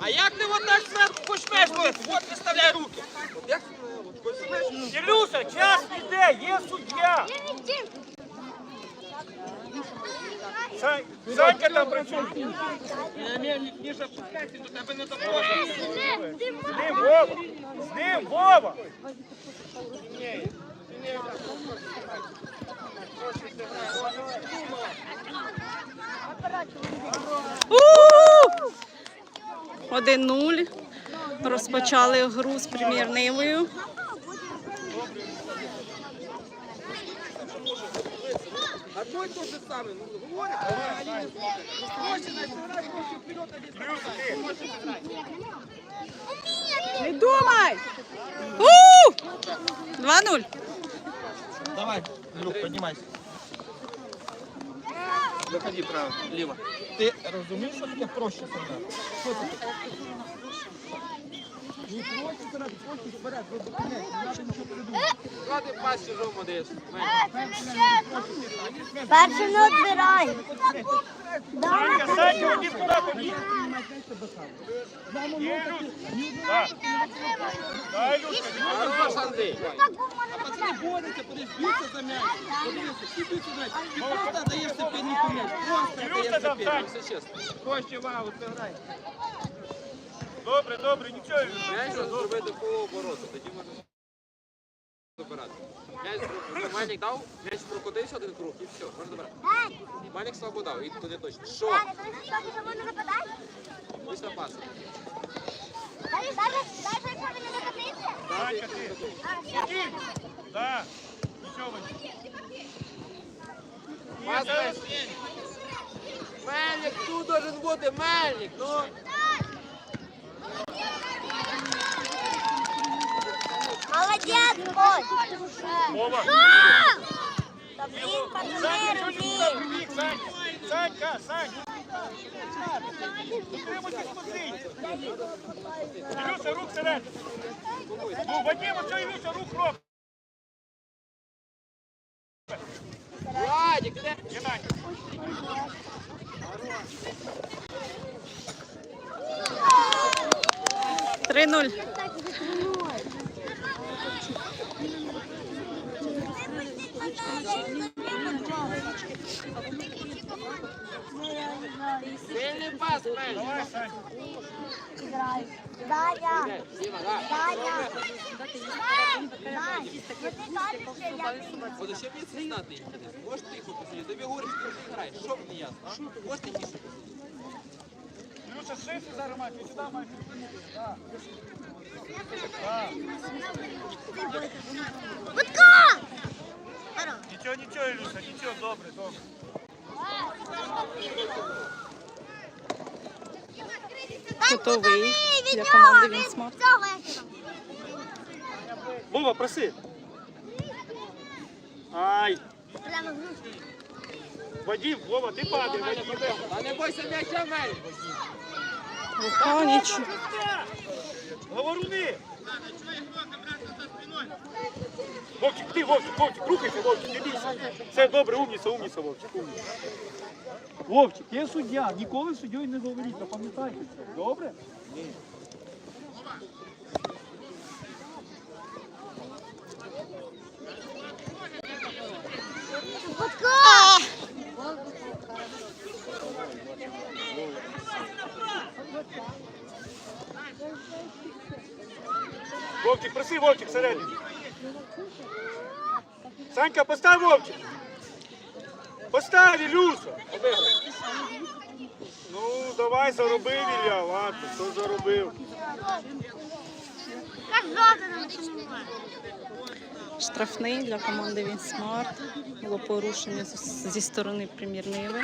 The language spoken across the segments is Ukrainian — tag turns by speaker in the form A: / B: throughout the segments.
A: А як ти от так зверху почнеш бити? От виставляй руки.
B: Ілюша, час іде, є суддя. Сань, Санька там працює.
A: Мельник, ніж опускайся, до тебе не доходить.
B: З ним Вова. З ним Вова.
C: У! 1-0. Розпочали гру з прем'єр-нивою.
A: той то же самое, ну говорит, а они не смотрят. Проще на сыграть, проще вперед, а не
B: Ілюша, ти.
C: Не думай! У! 2-0.
A: Давай, Люк, поднимайся. Заходи право, лево. Ти розумієш, що таке проще сыграть? Що це таке? Не проще сыграть, проще сыграть, ви не треба нічого придумати. Куди ти пас чужому даєш?
D: Перший не відбирай.
B: Санька, Санька, іди туди, побіг. Ілюшка, іди.
A: Хорош, Андрій. А пацани борються, подивись, б'ються за м'яч. Подивися, всі б'ються за м'яч. Ти просто даєш сопернику м'яч. Просто
B: Ілюша
A: даєш
B: там,
A: сопернику,
B: Сань.
A: все чесно. Проще вагу, ти грай.
B: Добре, добре, нічого.
E: М'яч зробити по обороту, тоді можна забирати. М'яч зробив- Мальник дав, м'яч прокотився один круг і все, можна забирати. Мальник слабо дав, і туди точно. Що? Після пасу.
B: Санька, ти. Іди. Так. Нічого.
E: Пас Мельник. Мельник, тут должен бути Мельник, ну.
D: Молодець, Коль.
B: Вова. Ти
D: блін.
B: туди прибіг, Санька? Санька. Утримуйтесь позиції. Ілюша, рух вперед. Ну, Вадим, оце Ілюша, рух роб.
E: Владик, де?
B: Геннадій.
C: Три 0
E: Сильний пас, Мельник.
B: Давай, Санька.
D: Даня. Даня.
E: От ще мені це.
B: Нічого, нічого, Ілюша, нічого, добре, добре.
C: Кутовий для команди Вінсмарт.
B: Вова, проси. Ай,
D: Прямо в грудь.
B: Вадим, Вова, ти падай, Вадим.
E: А не бойся м'яча, Мельник.
C: Лука.
B: Говоруни! Вовчик, ти, Вовчик, Вовчик, рухайся, Вовчик, не бійся. Все добре, умніця, умніця, Вовчик, умніця. Вовчик, є суддя, ніколи суддєю не говоріть, запам'ятайте це, добре?
D: Гудко!
B: Вовчик, проси, Вовчик, всередині. Санька, постав Вовчик. Постав, Ілюша. Ну, давай, заробив, Ілля, ладно, що заробив.
C: Штрафний для команди Вінсмарт. Було порушення зі сторони прем'єр-ниви.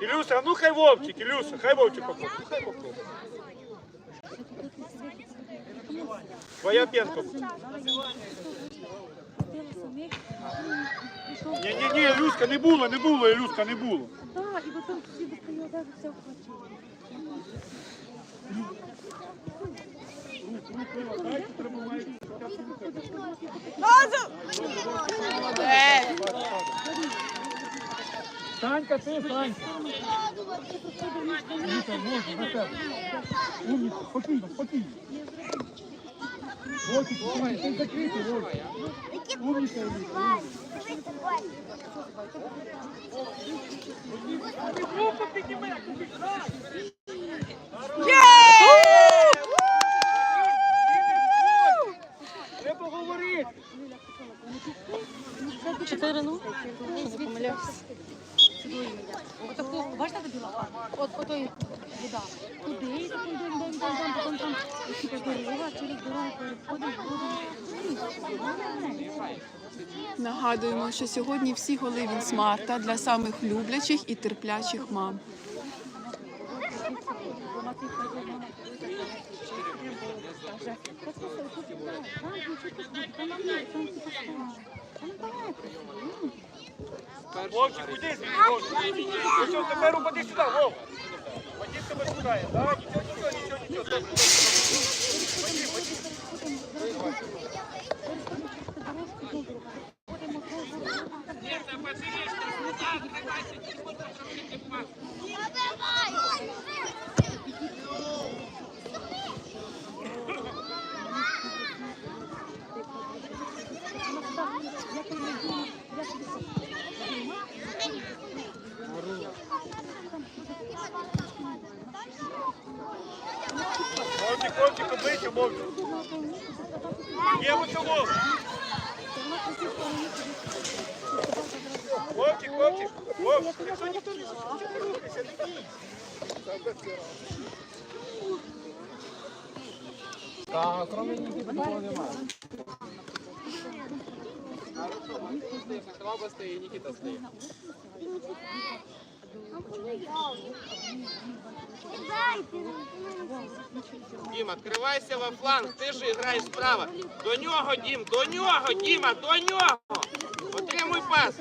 B: Ілюша, а ну хай Вовчик, Ілюша, хай Вовчик попробуй, хай попробуй. Твоя пенка. ні, Люська, не було, не було, Люська, не було.
D: Так, і потім всі достає, все вхвачує.
B: Санька, ти, Санька. Люся, можна, на тебе. Умніця, спокійно, спокійно. Вовчик, тримай, ти закритий, Вовчик. Умніця, Люся. Руку підніми, Треба говорити.
C: 4 ну, не помилявся.
D: Там.
F: Нагадуємо, що сьогодні всі голи він смарта для самих люблячих і терплячих мам.
B: Вовчик, уйди звідси, Вовчик. Ну все, тепер упади сюди, Вов. Воді тебе шукає, так? Нічого, нічого, нічого, нічого. Воді, воді. Вовчик, Вовчик, обличчя, Вовчик. Є оце Вов. Вовчик, Вовчик, Вовчик, ніхто не рухайся, не бійся.
E: Слава стає, і Нікіта стає. Дім, відкривайся во фланг, ти ж граєш справа. До нього, Дім, до нього, Діма, до нього. Отримуй пас.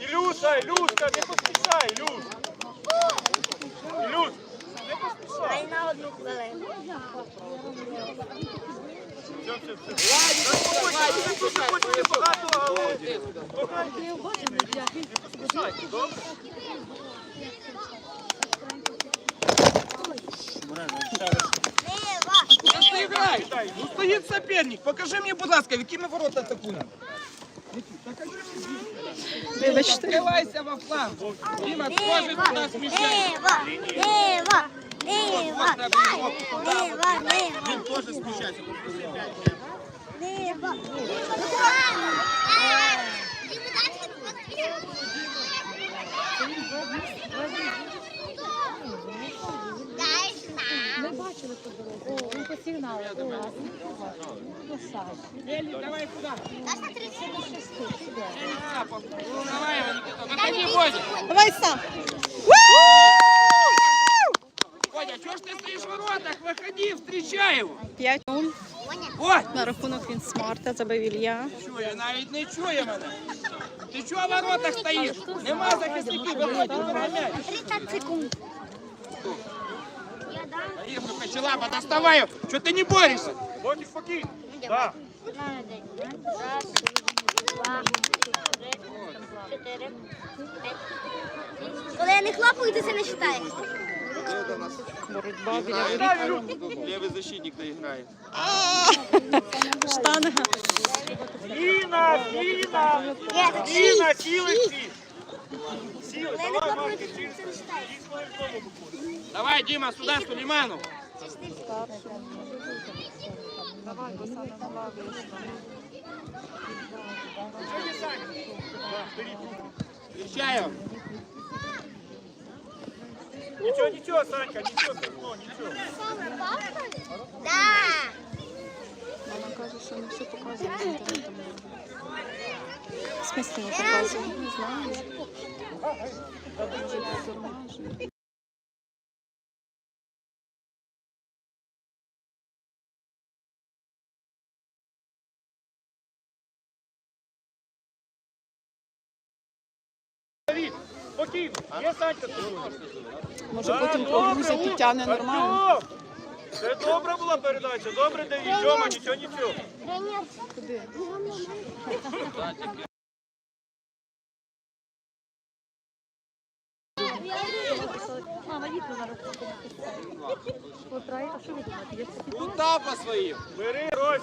B: Ілюша, Ілюшка, не поспішай, Ілюш. Ілюш, не
G: на одну хвилину.
A: Граєш? Ну стоїть суперник. Покажи мені, будь ласка, якими ворота атакуємо.
C: Вибачте.
A: Відкривайся во фланг. Діма, теж туди сміщай.
G: Лева, лева, лева, лева, лева,
A: Він теж сміщайся.
G: лева.
D: Ми бачили ту дорогу. О, він посігнали. О, красавчик.
A: Давай сюди.
D: Іде.
A: Ну, давай, Виходи, Водя.
C: Давай сам.
A: Ж ти стоїш в воротах? Виходи, встречай його.
C: 5-0.
A: Водь,
C: На рахунок він смарта забив Ілля.
A: чує, навіть не чує мене. Ти чого в воротах стоїш? Нема захисників, виходь, вибирай м'яч.
G: 30 секунд.
A: Поїхали, Кочелаба, доставай його. Чого ти не борешся?
B: Вовчик, спокійно. Так.
G: Раз, два, три, чотири, п'ять. Коли я не хлопаю, то це не вважається.
C: Боротьба біля воріт.
E: Лівий защитник не грає.
C: Штанга.
B: Ліна, Ліна, Ліна,
G: шість.
B: всі. Сіли, давай, Марки,
G: то
B: сіли.
G: це не вважається.
A: Давай, Дима, сюда, Сулейманов. Встречай его.
B: Нічого, нічого, Санька, ничего, Санько, ничего.
G: Да.
F: Мама каже, що не все показує.
C: В смысле не показує?
F: Не знаю.
B: Спокійно. Є Санька тут.
F: Може потім погрузить,
B: Ум,
F: підтягне нормально.
B: Це добра була передача, добре Давід, Тьома, нічого, нічого.
F: Куди?
E: Куда по своїм?
B: Бери, Рось.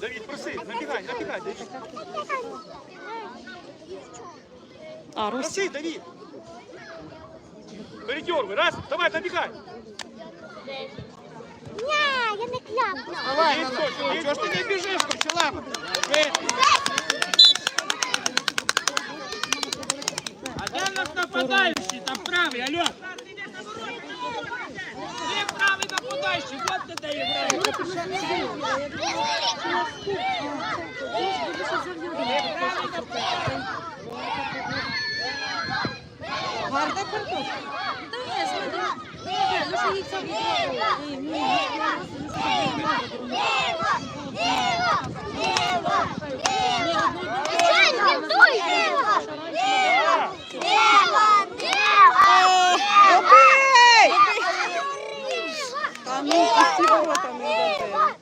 B: Давід, проси, набігай, набігай, Давід.
C: А, Русь.
B: Проси, Давід. Передергуй, раз, давай, набігай.
G: Ні, я не кляпну.
E: Давай,
B: Є
E: давай.
B: точно, є
E: Чого ж ти не біжиш, Корчелава?
A: А де в нас нападаючий? Там правий, алло. Ти правий нападаючий, от ти де граєш.
F: Та ну, усі ворота не забили.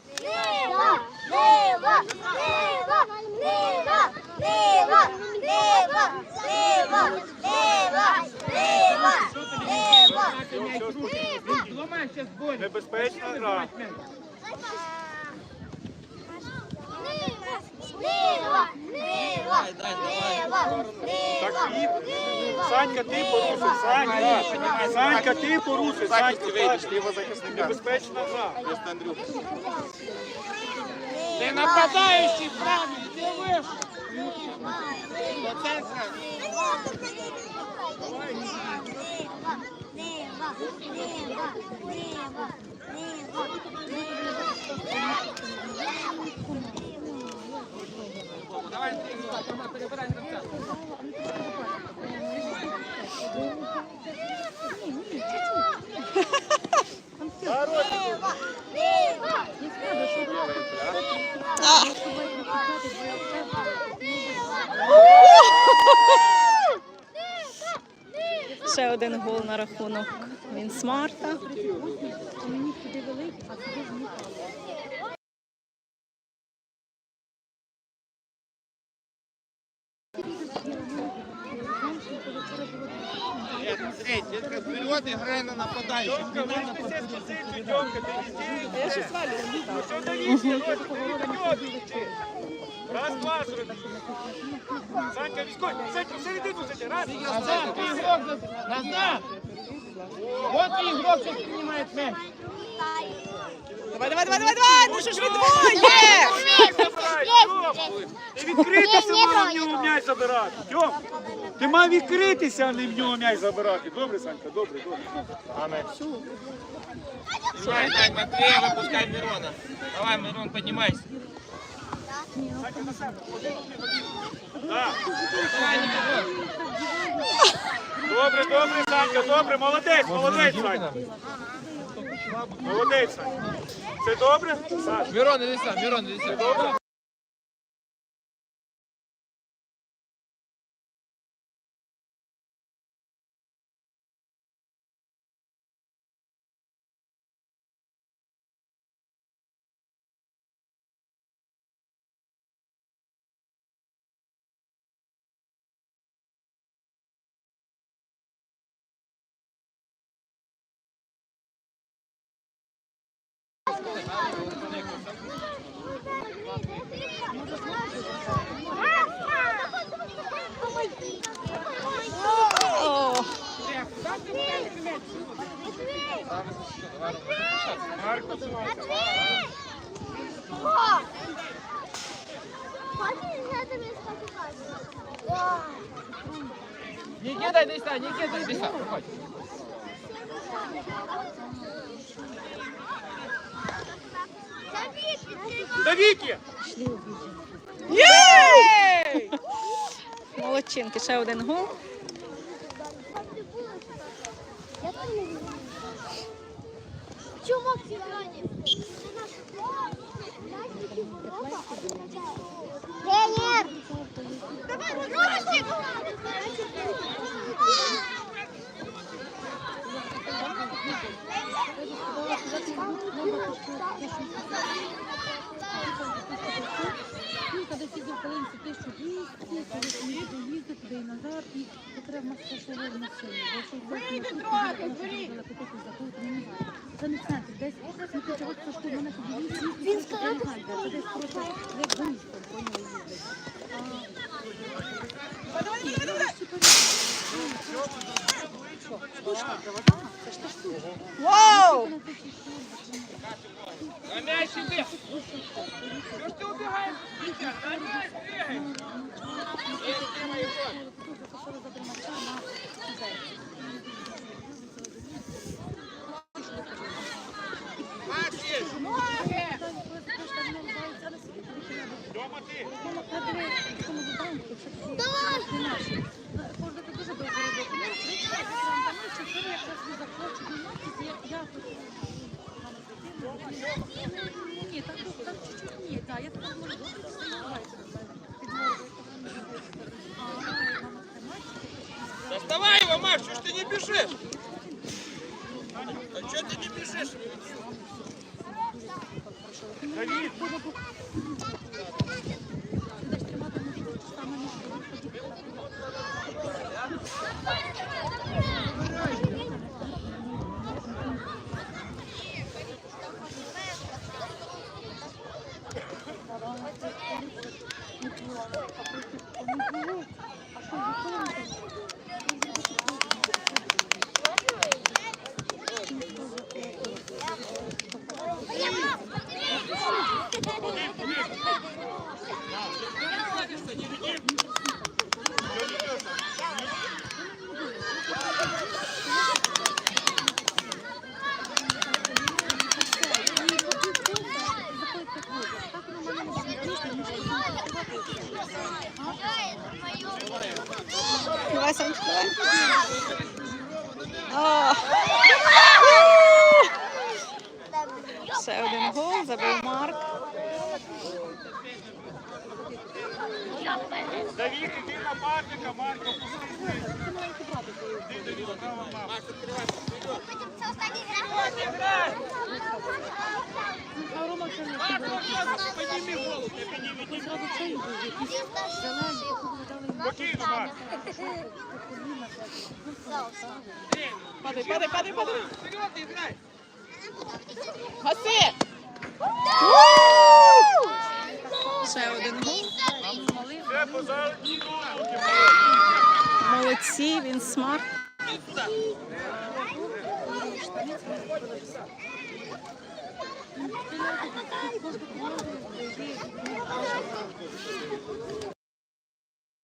A: Зламайся з болі.
B: Небезпечна гра. Так, і Санька, ти порушив, Санька. Санька, ти порушив, Санька. так. Небезпечна гра.
A: Ти нападаючий правий, ти вийшов. Оце зразу.
C: Ще один гол на рахунок він смарта.
E: Тільки вперед і грай на нападаючий.
B: Тьомка, вийшли з позицію, Тьомка, ти везде. Ну що Давід, Рось, ти вперед. Раз, два, зроби. Санька, військовий, Санька, всередину сиди, раз.
A: Назад, твій ігрок, назад. Вот твій м'яч.
F: Давай, давай, давай, давай, давай, ну що ж ви двоє?
B: Ти відкритися мав в нього м'яч забирати. Тьом, ти мав відкритися, а не в нього м'яч забирати. Добре, Санька, добре, добре.
E: Давай, дай Матвея, випускай Мирона. Давай, Мирон, піднімайся.
B: Добре, добре, Санька, добре, молодець, молодець, Санька. Молодець, Санька. Це добре? Саш,
E: Мирон, іди сам, Мирон, іди
B: добре? Марко,
E: Нікіта, іди сюди, Нікіта, іди сюди, проходь.
B: Давіки!
F: Єй!
C: молодчинки, ще один гол.
G: Чому сьогодні? Тренер!
D: Кілька десь їздив хвилинці 1200, коли мені туди їздити, туди і назад, і то треба масштабувати машину. Вийди трохи, зберіть! Це не центр, десь сміттєвод коштує мене тоді Він сказав, я не знаю, де, це десь просто як за містом, поняли, їздить.
C: Вау!
A: На м'яч іди! Ж ти убігаєш? Вітя, на м'яч бігай!
D: Ні, так так чуть-чуть ні, так, я так можу добре, що не бувається.
A: Доставай его, Маш, что ж ты не бежишь? А что ты не бежишь?
B: Давид,
C: Давай, Санечка, давай. О! Ще один гол, забив Марк.
B: Давид, іди нападника, Марко, пусти. Іди, Давид, права, мама.
D: А Рома не
A: Подними голову, ты подними.
D: Ось зразу цей був якийсь зелений, якого дали йому
B: Спокійно, Марк.
C: Падай, падай, падай, падай.
A: Вперед играй!
C: Гаси! Ще один гол. Молодці, він смарт.